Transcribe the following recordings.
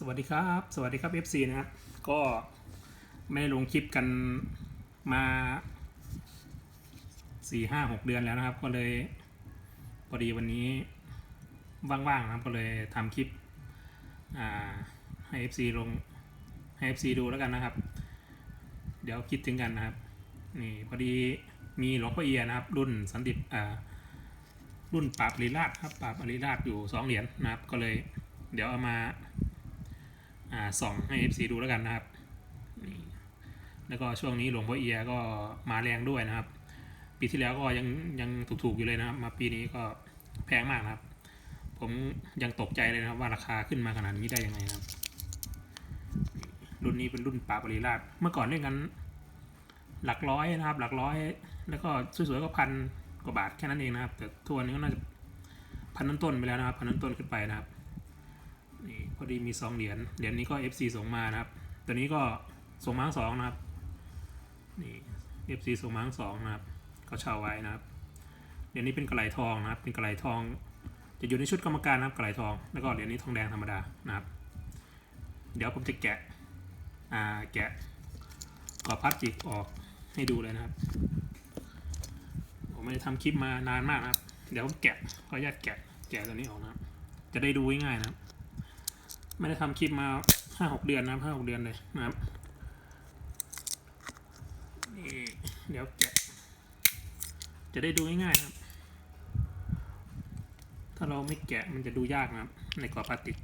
สวัสดีครับ สวัสดีครับ FC นะครับ ก็ไม่ได้ลงคลิปกันมาสี่ห้าหกเดือนแล้วนะครับ ก็เลยพอดีวันนี้ว่างๆนะครับก็เลยทำคลิปให้ FC ลงให้ FC ดูแล้วกันนะครับ เดี๋ยวคิดถึงกันนะครับนี่พอดีมีหลวงพ่อเอียนะครับ รุ่นสันติอ่ารุ่นปราบอริราชครับปราบอริราชอยู่สองเหรียญนะครับ ก็เลย เดี๋ยวเอามา อ่าส่องให้ FC ดูแล้วกันนะครับนี่แล้วก็ช่วงนี้หลวงพ่อเอียก็มาแรงด้วยนะครับ ปีที่แล้วก็ยังยังถูกๆอยู่เลยนะครับ มาปีนี้ก็แพงมากนะครับ ผมยังตกใจเลยนะครับว่าราคาขึ้นมาขนาดนี้ได้ยังไงนะครับ รุ่นนี้เป็นรุ่นปาบริราชเมื่อก่อนเล่นกัน หลักร้อยนะครับ หลักร้อย แล้วก็สวยๆก็พันกว่าบาทแค่นั้นเองนะครับ แต่ทัวร์นี้ก็น่าจะพันต้นๆไปแล้วนะครับ พันต้นๆขึ้นไปนะครับ นี่พอดีมีสองเหรียญ เหรียญนี้ก็ FC ส่งมานะครับ ตัวนี้ก็ส่งมาสองนะครับ นี่ FC ส่งมาสองนะครับ ก็เช่าไว้นะครับ เหรียญนี้เป็นกระไหลทองนะครับ เป็นกระไหลทอง จะอยู่ในชุดกรรมการนะครับกระไหลทอง แล้วก็เหรียญนี้ทองแดงธรรมดานะครับ เดี๋ยวผมจะแกะ อ่า แกะกรอบพลาสติกออกให้ดูเลยนะครับ ผมไม่ได้ทำคลิปมานานมากนะครับ เดี๋ยวผมแกะ ขออนุญาตแกะ แกะตัวนี้ออกนะครับ จะได้ดูง่ายๆนะครับ ไม่ได้ทำคลิปมาห้าหกเดือนนะครับห้าหกเดือนเลยนะครับนี่เดี๋ยวแกะจะได้ดูง่ายๆนะครับ ถ้าเราไม่แกะมันจะดูยากนะครับ ในกรอบพลาสติก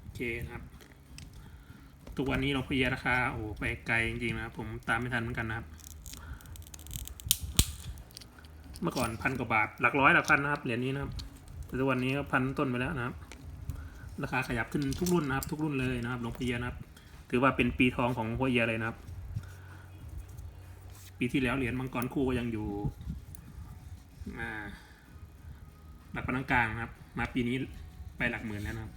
โอเคนะครับทุกวันนี้หลวงพ่อเอียราคาโอ้ไปไกลจริงๆนะครับ ผมตามไม่ทันเหมือนกันนะครับ เมื่อก่อนพันกว่าบาทหลักร้อยหลักพันนะครับเหรียญนี้นะครับแต่ทุกวันนี้ก็พันต้นไปแล้วนะครับ ราคาขยับขึ้นทุกรุ่นนะครับ ทุกรุ่นเลยนะครับหลวงพ่อเอียนะครับ ถือว่าเป็นปีทองของหลวงพ่อเอียเลยนะครับ ปีที่แล้วเหรียญมังกรคู่ก็ยังอยู่หลักปานกลางนะครับ มาปีนี้ไปหลักหมื่นแล้วนะครับ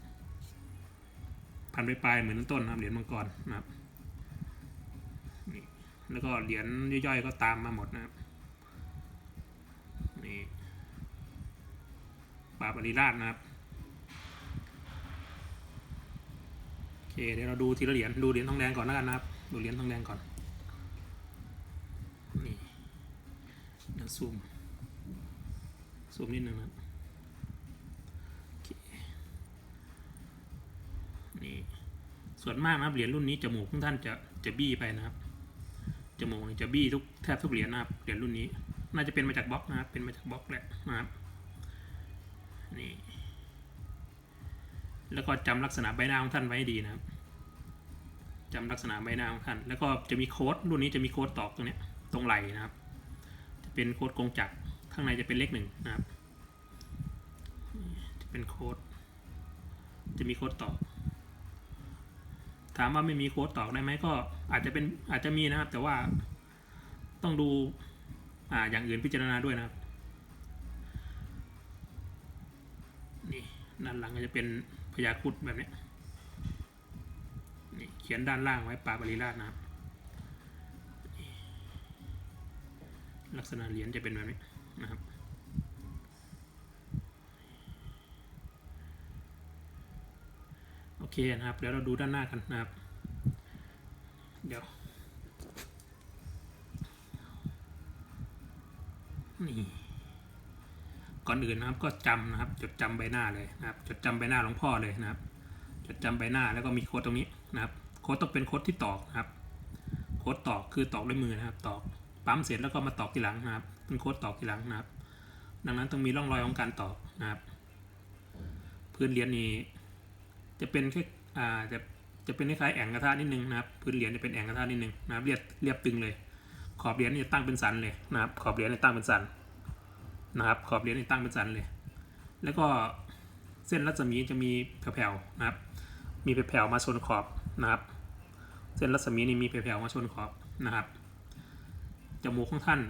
พันไปปลายๆหมื่นต้นนะครับเหรียญมังกรนะครับนี่แล้วก็เหรียญย่อยๆก็ตามมาหมดนะครับ ปราบอริราชนะครับ โอเค เดี๋ยวเราดูทีละเหรียญ ดูเหรียญทองแดงก่อนแล้วกันนะครับ ดูเหรียญทองแดงก่อน นี่เดี๋ยวซูม ซูมนิดนึงนะนี่ ส่วนมากนะครับ เหรียญรุ่นนี้จมูกของท่านจะจะบี้ไปนะครับ จมูกจะบี้ทุกแทบทุกเหรียญนะครับ เหรียญรุ่นนี้ น่าจะเป็นมาจากบล็อกนะครับ เป็นมาจากบล็อกแหละนะครับ นี่ แล้วก็จำลักษณะใบหน้าของท่านไว้ดีนะครับจำลักษณะใบหน้าของท่าน แล้วก็จะมีโค้ดรุ่นนี้จะมีโค้ดตอกตรงนี้ตรงไหล่นะครับ จะเป็นโค้ดกงจักรข้างในจะเป็นเลขหนึ่งนะครับ จะเป็นโค้ด จะมีโค้ดตอก ถามว่าไม่มีโค้ดตอกได้ไหมก็อาจจะเป็นอาจจะมีนะครับ แต่ว่าต้องดูอ่าอย่างอื่นพิจารณาด้วยนะครับ นี่ด้านหลังก็จะเป็นพญาครุดแบบนี้นี่เขียนด้านล่างไว้ปราบริราชนะครับลักษณะเหรียญจะเป็นแบบนี้นะครับโอเคนะครับเดี๋ยวเราดูด้านหน้ากันนะครับ เดี๋ยวนี่ ก่อนอื่นนะครับก็จำนะครับ จดจำใบหน้าเลยนะครับ จดจำใบหน้าหลวงพ่อเลยนะครับ จดจำใบหน้าแล้วก็มีโค้ดตรงนี้นะครับ โค้ดต้องเป็นโค้ดที่ตอกนะครับ โค้ดตอกคือตอกด้วยมือนะครับ ตอกปั๊มเสร็จแล้วก็มาตอกทีหลังนะครับ เป็นโค้ดตอกทีหลังนะครับ ดังนั้นต้องมีร่องรอยของการตอกนะครับ พื้นเหรียญนี้จะเป็นแค่อ่าจะจะเป็นคล้ายๆแอ่งกระทะนิดนึงนะครับ พื้นเหรียญจะเป็นแอ่งกระทะนิดนึงนะครับ เรียบเรียบตึงเลย ขอบเหรียญนี่จะตั้งเป็นสันเลยนะครับ ขอบเหรียญนี่ตั้งเป็นสัน นะครับขอบเหรียญนี่ตั้งเป็นสันเลย แล้วก็เส้นรัศมีจะมีแผ่วๆนะครับ มีแผ่วๆมาชนขอบนะครับ เส้นรัศมีนี่มีแผ่วๆมาชนขอบนะครับจมูกของท่าน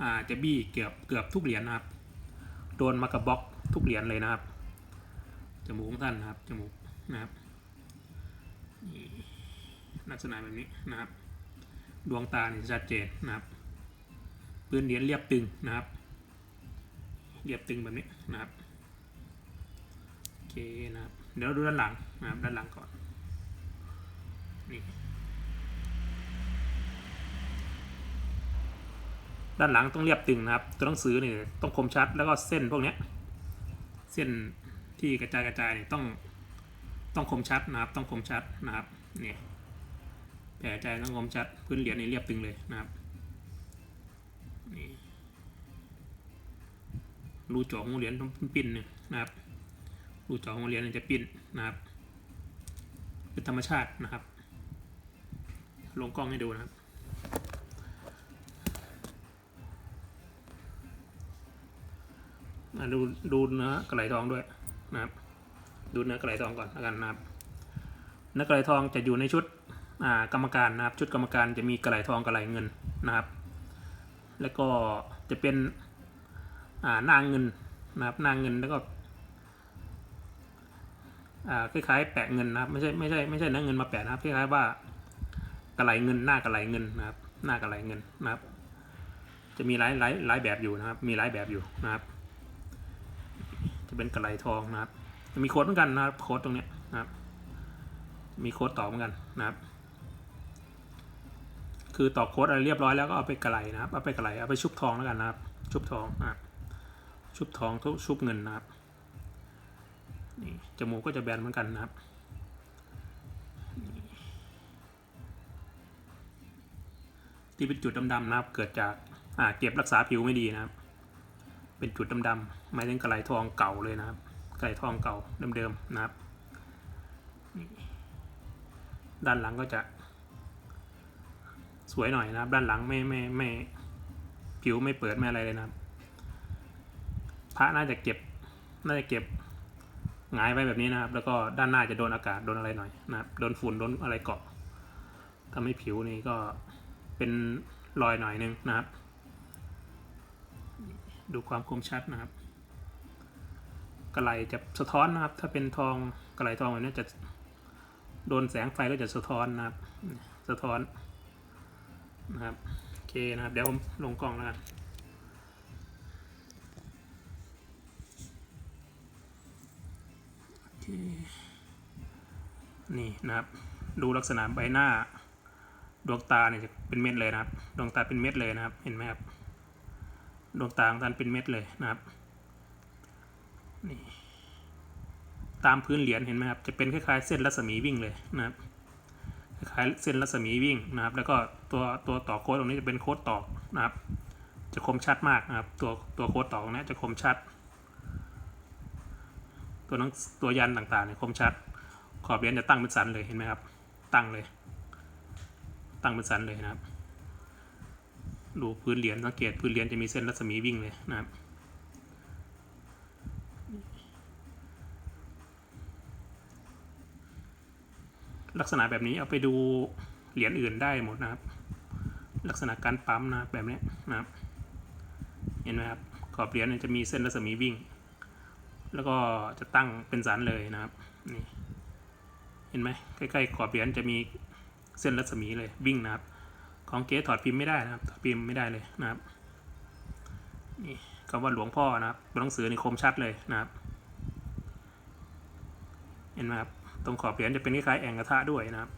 อ่าจะบี้เกือบเกือบทุกเหรียญนะครับ โดนมากระบล็อกทุกเหรียญเลยนะครับจมูกของท่านนะครับจมูกนะครับนี่ลักษณะแบบนี้นะครับ ดวงตาเนี่ยชัดเจนนะครับ พื้นเหรียญเรียบตึงนะครับ เรียบตึงแบบนี้นะครับโอเคนะครับเดี๋ยวดูด้านหลังนะครับด้านหลังก่อนนี่ด้านหลังต้องเรียบตึงนะครับตัวหนังสือนี่ต้องคมชัดแล้วก็เส้นพวกเนี้ยเส้นที่กระจายกระจายนี่ต้องต้องคมชัดนะครับ ต้องคมชัดนะครับนี่แผลใจต้องคมชัดพื้นเหรียญนี่เรียบตึงเลยนะครับ รูจาะหัวเหรียญต้องปิ้นเนี่ยนะครับรูจาะหัวเหรียญเนี่ยจะปิ้นนะครับ เป็นธรรมชาตินะครับ ลงกล้องให้ดูนะครับดูดูเนื้อกระไหลทองด้วยนะครับ ดูเนื้อกระไหลทองก่อนแล้วกันนะครับ เนื้อกระไหลทองจะอยู่ในชุดอ่ากรรมการนะครับ ชุดกรรมการจะมีกระไหลทองกระไหลเงินนะครับ แล้วก็จะเป็น อ่านางเงินนะครับนางเงินแล้วก็คล้ายๆแปะเงินนะครับไม่ใช่ไม่ใช่ไม่ใช่เนื้อเงินมาแปะนะครับคล้ายๆว่ากระไหลเงินหน้ากระไหลเงินนะครับ หน้ากระไหลเงินนะครับ จะมีหลายหลายหลายแบบอยู่นะครับ มีหลายแบบอยู่นะครับ จะเป็นกระไหลทองนะครับ จะมีโค้ดเหมือนกันนะครับโค้ดตรงเนี้ยนะครับ มีโค้ดต่อเหมือนกันนะครับ คือต่อโค้ดอะไรเรียบร้อยแล้วก็เอาไปกระไหลนะครับเอาไปกระไหลเอาไปชุบทองแล้วกันนะครับ ชุบทองนะครับ ชุบทองทุกชุบเงินนะครับนี่จมูกก็จะแบนเหมือนกันนะครับที่เป็นจุดดำๆนะครับ เกิดจากอ่าเก็บรักษาผิวไม่ดีนะครับ เป็นจุดดำๆหมายถึงกระไหลทองเก่าเลยนะครับกระไหลทองเก่าเดิมๆนะครับด้านหลังก็จะ สวยหน่อยนะครับ ด้านหลังไม่ไม่ไม่ผิวไม่เปิดไม่อะไรเลยนะครับ ระน่าจะเก็บ น่าจะเก็บหงายไว้แบบนี้นะครับ แล้วก็ด้านหน้าจะโดนอากาศโดนอะไรหน่อยนะครับ โดนฝุ่นโดนอะไรเกาะทำให้ผิวนี่ก็เป็นรอยหน่อยนึงนะครับ ดูความคมชัดนะครับกระไหลจะสะท้อนนะครับ ถ้าเป็นทองกระไหลทองแบบนี้จะโดนแสงไฟก็จะสะท้อนนะครับ สะท้อนนะครับ โอเคนะครับ เดี๋ยวผมลงกล้องแล้วกัน นี่นะครับ ดูลักษณะใบหน้า ดวงตาเนี่ยจะเป็นเม็ดเลยนะครับ ดวงตาเป็นเม็ดเลยนะครับ เห็นไหมครับ ดวงตาของท่านเป็นเม็ดเลยนะครับ นี่ ตามพื้นเหรียญเห็นไหมครับ จะเป็นคล้ายๆเส้นรัศมีวิ่งเลยนะครับ คล้ายๆเส้นรัศมีวิ่งนะครับ แล้วก็ตัวตัวต่อโค้ดตรงนี้จะเป็นโค้ดตอกนะครับ จะคมชัดมากนะครับ ตัวตัวโค้ดตอกตรงนี้จะคมชัด ตัวนังตัวยันต่างๆเนี่ยคมชัด ขอบเหรียญจะตั้งเป็นสันเลยเห็นไหมครับ ตั้งเลย ตั้งเป็นสันเลยนะครับ ดูพื้นเหรียญสังเกตพื้นเหรียญจะมีเส้นรัศมีวิ่งเลยนะครับลักษณะแบบนี้เอาไปดูเหรียญอื่นได้หมดนะครับ ลักษณะการปั๊มนะแบบนี้นะครับ เห็นไหมครับขอบเหรียญจะมีเส้นรัศมีวิ่ง แล้วก็จะตั้งเป็นสันเลยนะครับนี่เห็นไหมใกล้ๆขอบเหรียญจะมีเส้นรัศมีเลยวิ่งนะครับ ของเก๊ถอดพิมพ์ไม่ได้นะครับถอดพิมพ์ไม่ได้เลยนะครับนี่คำว่าหลวงพ่อนะครับตัวหนังสือนี่คมชัดเลยนะครับ เห็นไหมครับตรงขอบเหรียญจะเป็นคล้ายๆแองกระทะด้วยนะครับ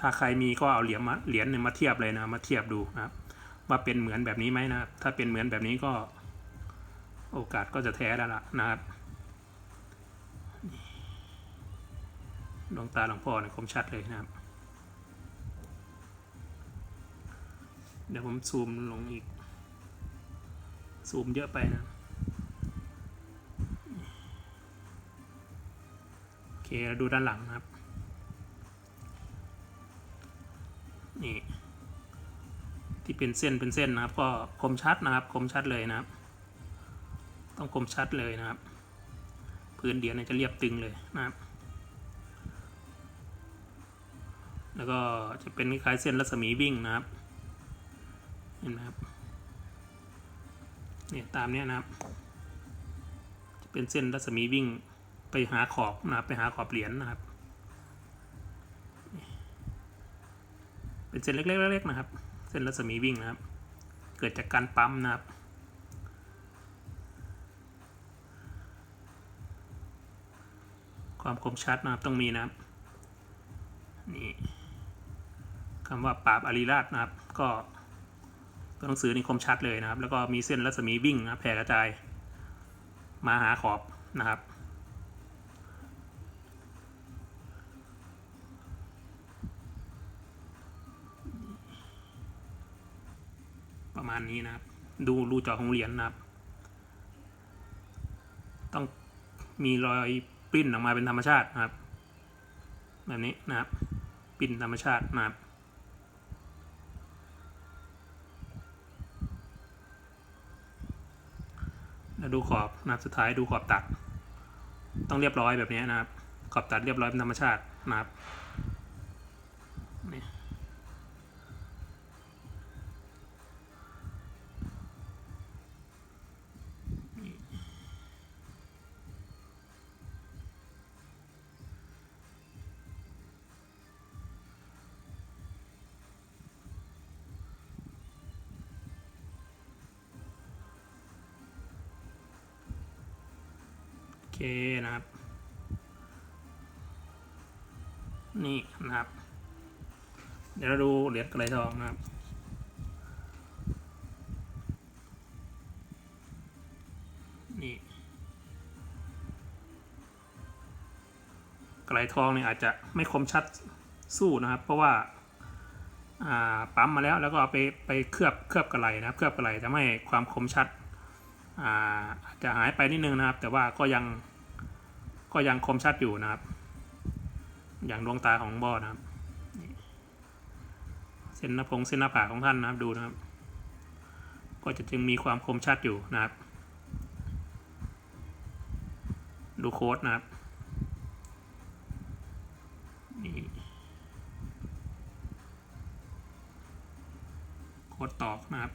ถ้าใครมีก็เอาเหรียญมาเหรียญเนี่ยมาเทียบเลยนะมาเทียบดูนะครับ ว่าเป็นเหมือนแบบนี้ไหมนะครับ ถ้าเป็นเหมือนแบบนี้ก็ โอกาสก็จะแท้แล้วล่ะนะครับดวงตาหลวงพ่อเนี่ยคมชัดเลยนะครับ เดี๋ยวผมซูมลงอีก ซูมเยอะไปนะโอเคเราดูด้านหลังนะครับ นี่ ที่เป็นเส้นเป็นเส้นนะครับ ก็คมชัดนะครับคมชัดเลยนะครับ ต้องคมชัดเลยนะครับ พื้นเดียวเนี่ยจะเรียบตึงเลยนะครับ แล้วก็จะเป็นคล้ายเส้นรัศมีวิ่งนะครับเห็นไหมครับเนี่ยตามเนี้ยนะครับ จะเป็นเส้นรัศมีวิ่งไปหาขอบนะครับไปหาขอบเหรียญนะครับ เป็นเส้นเล็กๆๆนะครับ ส้นรัศมีวิ่งนะครับ เกิดจากการปั๊มนะครับ ความคมชัดนะครับต้องมีนะครับ นี่คำว่าปราบอารีราชนะครับ ก็ตัวหนังสือนี่คมชัดเลยนะครับ แล้วก็มีเส้นรัศมีวิ่งนะแผ่กระจาย มาหาขอบนะครับ มาณนี้นะครับ ดูรูเจาะของเหรียญนะครับ ต้องมีรอยปริ้นออกมาเป็นธรรมชาตินะครับ แบบนี้นะครับปริ้นธรรมชาตินะครับแล้วดูขอบนะครับสุดท้ายดูขอบตัด ต้องเรียบร้อยแบบนี้นะครับ ขอบตัดเรียบร้อยเป็นธรรมชาตินะครับ เคนะครับ นี่นะครับ เดี๋ยวเราดูเหรียญกระไรทองนะครับนี่กระไรทองเนี่ยอาจจะไม่คมชัดสู้นะครับ เพราะว่าอ่าปั๊มมาแล้วแล้วก็เอาไปไปเคลือบเคลือบกระไรนะครับ เคลือบกระไรทำให้ความคมชัด อาจจะหายไปนิดนึงนะครับ แต่ว่าก็ยังก็ยังคมชัดอยู่นะครับ อย่างดวงตาของบอนะครับ เส้นหน้าพงเส้นหน้าผากของท่านนะครับดูนะครับ ก็จะจึงมีความคมชัดอยู่นะครับ ดูโค้ดนะครับนี่โค้ดตอกนะครับ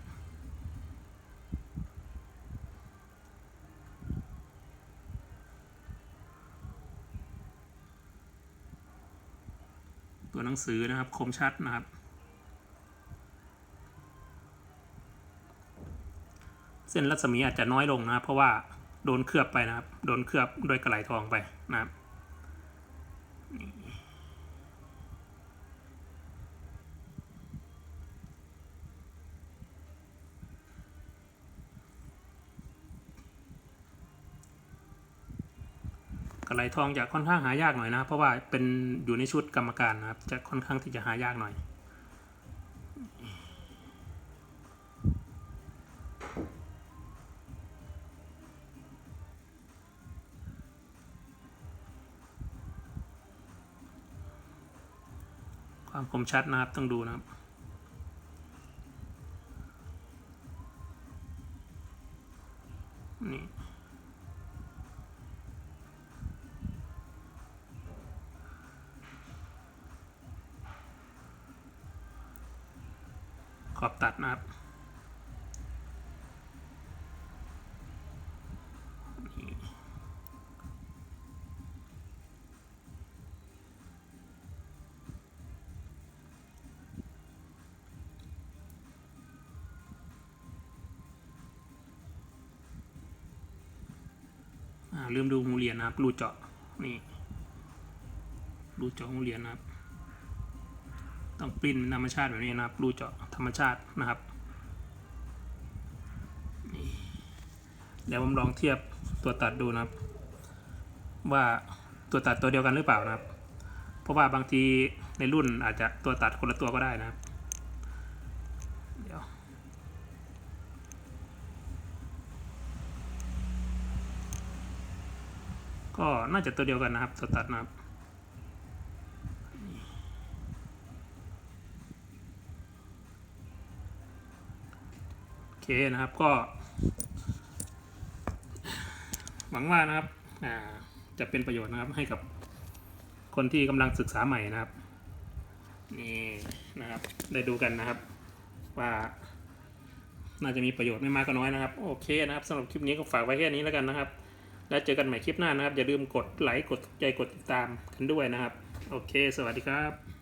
หนังสือนะครับ คมชัดนะครับ เส้นรัศมีอาจจะน้อยลงนะครับ เพราะว่าโดนเคลือบไปนะครับ โดนเคลือบด้วยกระไหลทองไปนะครับนี่กระ ไหลทองจะค่อนข้างหายากหน่อยนะครับเพราะว่าเป็นอยู่ในชุดกรรมการนะครับ จะค่อนข้างที่จะหายากหน่อย ความคมชัดนะครับต้องดูนะครับ ลืมดูหูเหรียญนะครับ รูเจาะนี่ รูเจาะหูเหรียญนะครับ ต้องปริ้นธรรมชาติแบบนี้นะครับ รูเจาะธรรมชาตินะครับนี่เดี๋ยวผมลองเทียบตัวตัดดูนะครับ ว่าตัวตัดตัวเดียวกันหรือเปล่านะครับ เพราะว่าบางทีในรุ่นอาจจะตัวตัดคนละตัวก็ได้นะครับ เดี๋ยว ก็น่าจะตัวเดียวกันนะครับตัวตัดนะครับโอเคนะครับก็ หวังว่านะครับจะเป็นประโยชน์นะครับให้กับคนที่กำลังศึกษาใหม่นะครับนี่นะครับได้ดูกันนะครับ ว่าน่าจะมีประโยชน์ไม่มากก็น้อยนะครับ โอเคนะครับสำหรับคลิปนี้ก็ฝากไว้แค่นี้แล้วกันนะครับ แล้วเจอกันใหม่คลิปหน้านะครับ อย่าลืมกดไลค์กดใจกดติดตามกันด้วยนะครับ โอเค สวัสดีครับ